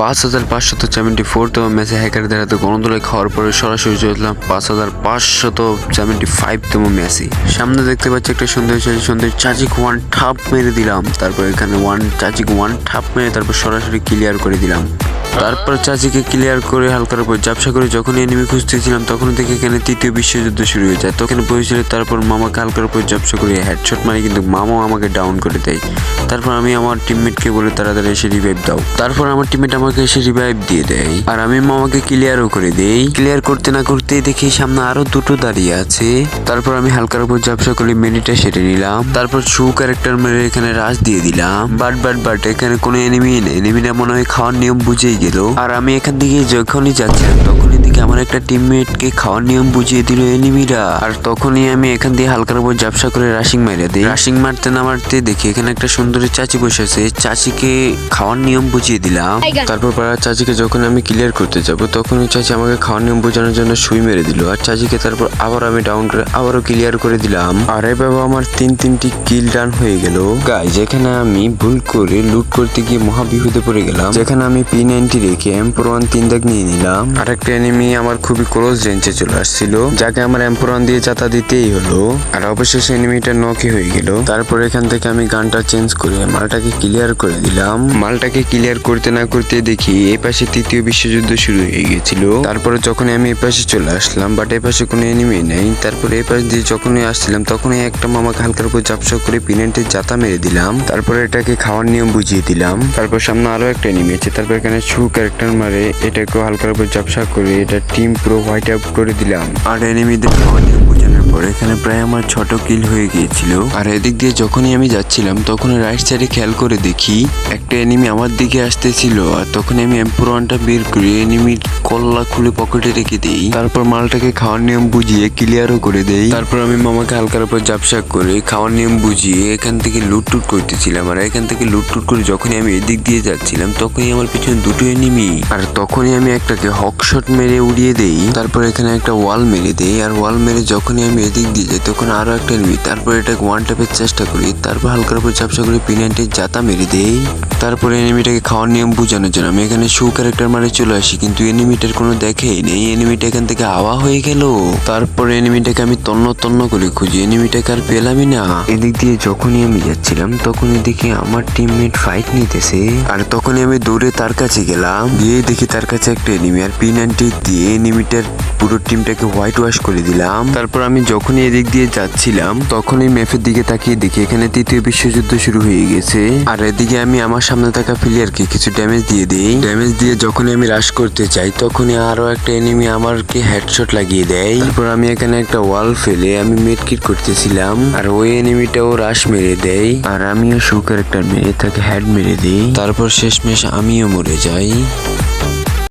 পাঁচ হাজার পাঁচশত সেভেন্টি ফোরতম ম্যাচে হ্যাকারদের হাতে গণতলায় খাওয়ার পরে সরাসরি চলেছিলাম পাঁচ হাজার পাঁচশত সেভেন্টি ফাইভতম ম্যাচে সামনে দেখতে পাচ্ছি একটা সুন্দর ছেলে সুন্দর চাচিক ওয়ান ঠাপ মেরে দিলাম। তারপর এখানে ওয়ান, চাচিক ওয়ান ঠাপ মেরে তারপর সরাসরি ক্লিয়ার করে দিলাম। তারপর চাচিকে ক্লিয়ার করে হালকার উপর জাপসা করে যখন এনিমি খুঁজতেছিলাম তখন থেকে এখানে তৃতীয় বিশ্বযুদ্ধ শুরু হয়ে যায়। তখন পরিচয় তারপর মামাকে হালকার উপর জাপসা করে হেডশট মারি, কিন্তু মামাও আমাকে ডাউন করে দেয়। তারপর আমি আমার টিমমেটকে বলে তাড়াতাড়ি এসে রিভাইভ দাও। তারপর আমার টিমমেট আমাকে এসে রিভাইভ দিয়ে দেয়। আর আমি মামাকে ক্লিয়ারও করে দেই। ক্লিয়ার করতে না করতে দেখি সামনে আরও দুটো দাঁড়িয়ে আছে। তারপর আমি হালকার উপর জাপসা করে মিনিটটা সেরে নিলাম। তারপর শু ক্যারেক্টার মেরে এখানে রাজ দিয়ে দিলাম। বাট বাট বাট, এখানে কোনো এনিমি নেই। এনিমিটা মনে হয় খাওয়ার নিয়ম বুঝেই গেল। আর আমি এখান থেকে যখনই যাচ্ছিলাম তখনই দিকে আমার একটা টিমমেটকে খাওয়ার নিয়ম বুঝিয়ে দিল এনিমিরা। আর তখনই আমি এখান দিয়ে হালকার উপর জাপসা করে রাশিং মেরে দিই। রাশিং মারতে না মারতে দেখি এখানে একটা সুন্দরী চাচি বসে আছে। চাচিকে খাওয়ার নিয়ম বুঝিয়ে দিলাম। তারপর পাড়ার চাচিকে যখন আমি ক্লিয়ার করতে যাব তখন চাচি আমাকে খাওয়ার নিয়ম বোঝানোর জন্য সুই মেরে দিল। আর চাচিকে তারপর আবার আমি ডাউন করে আবারও ক্লিয়ার করে দিলাম। আর বাবা আমার তিন তিনটি কিল ডান হয়ে গেল। গাই যেখানে আমি ভুল করে লুট করতে গিয়ে মহাবিপদে পড়ে গেলাম। যেখানে আমি পি নাইনটি রেখে এম্পোর ওয়ান তিন দাগ নিয়ে নিলাম। আর একটা এনিমি আমার খুবই ক্লোজ রেঞ্জে চলে আসছিল। যাকে আমার এম্পোর ওয়ান দিয়ে চাতা দিতেই হলো। আর অবশেষে এনিমিটা নকে হয়ে গেল। তারপর এখান থেকে আমি গানটা চেঞ্জ করে মালটাকে ক্লিয়ার করে দিলাম। মালটাকে ক্লিয়ার করতে না করতে দেখি এই পাশে তৃতীয় বিশ্বযুদ্ধ শুরু হয়ে গেছিল তারপরে যখন আমি এই পাশে চলে আসলাম বাট এই পাশে কোনো এনিমি নেই। তারপরে এই পাশ দিয়ে যখনই আসছিলাম, তখনই একটা মামাকে হালকার উপর চাপসা করে পিনেন্টের জাতা মেরে দিলাম। তারপরে এটাকে খাওয়ার নিয়ম বুঝিয়ে দিলাম। তারপর সামনে আরও একটা এনিমি আছে। তারপর এখানে শু ক্যারেক্টার মারে এটাকে হালকার উপর চাপসা করে, এটা টিম পুরো হোয়াইট আপ করে দিলাম। আর এনিমিদের খাওয়ার নিয়ম বোঝানোর পর এখানে প্রায় আমার ছোট কিল হয়ে গিয়েছিল। আর এদিক দিয়ে যখনই আমি যাচ্ছিলাম তখন রাইট সাইডে খেয়াল করে দেখি, একটা এনিমি আমার দিকে আসতেছিল আর তখন আমি এম্পুরানটা বের করে এনিমির কল্লা খুলে পকেটে রেখে দিই। তারপর মালটাকে খাওয়ার নিয়ম বুঝিয়ে ক্লিয়ারও করে দেই। তারপর আমি মামাকে হালকার উপর জাপসা করে খাওয়ার নিয়ম বুঝিয়ে এখান থেকে লুটটুট করতেছিলাম। আর এখান থেকে লুটটুট করে যখনই আমি এদিক দিয়ে যাচ্ছিলাম, তখনই আমার পিছনে দুটো এনিমি আর তখনই আমি একটাকে হক শট মেরে উড়িয়ে দেই। তারপর এখানে একটা ওয়াল মেরে দেই। আর ওয়াল মেরে যখনই আমি এদিক দিয়ে যাই তখন আরও একটা এনিমি তারপর এটাকে ওয়ান ট্যাপের চেষ্টা করি, তারপর হালকার উপর চাপসা করে পিনান্টের জাতা মেরে দেই। তারপরে এনিমিটাকে খাওয়ার নিয়ম বোঝানোর জন্য আমি এখানে শু ক্যারেক্টার মারে চলে আসি, কিন্তু এনিমিটার কোনো দেখেই নেই এনিমিটা এখান থেকে হাওয়া হয়ে গেল। তারপরে এনিমিটাকে আমি তন্ন তন্ন করে খুঁজি এনিমিটাকে আর পেলামই না। এদিক দিয়ে যখনই আমি যাচ্ছিলাম, তখনই দেখি আমার টিমমেট ফাইট নিতেছে। আর তখনই আমি দৌড়ে তার কাছে গেলাম, গিয়ে দেখি তার কাছে একটা এনিমি আর পি দিয়ে এনিমিটার পুরো টিমটাকে হোয়াইট ওয়াশ করে দিলাম। তারপর আমি যখনই এদিক দিয়ে যাচ্ছিলাম, তখনই ম্যাপের দিকে তাকিয়ে দেখি এখানে তৃতীয় বিশ্বযুদ্ধ শুরু হয়ে গেছে। আর এদিকে আমি আমার সামনে থাকা প্লেয়ারকে কিছু ড্যামেজ দিয়ে দিই। ড্যামেজ দিয়ে যখনই আমি রাশ করতে চাই, তখনই আরও একটা এনিমি আমাকে হেডশট লাগিয়ে দেয়। তারপর আমি এখানে একটা ওয়াল ফেলে আমি মেডকিট করতেছিলাম, আর ওই এনিমিটাও রাশ মেরে দেয়। আর আমিও শু ক্যারেক্টার মেরে তাকে হেড মেরে দিই। তারপর শেষমেশ আমিও মরে যাই।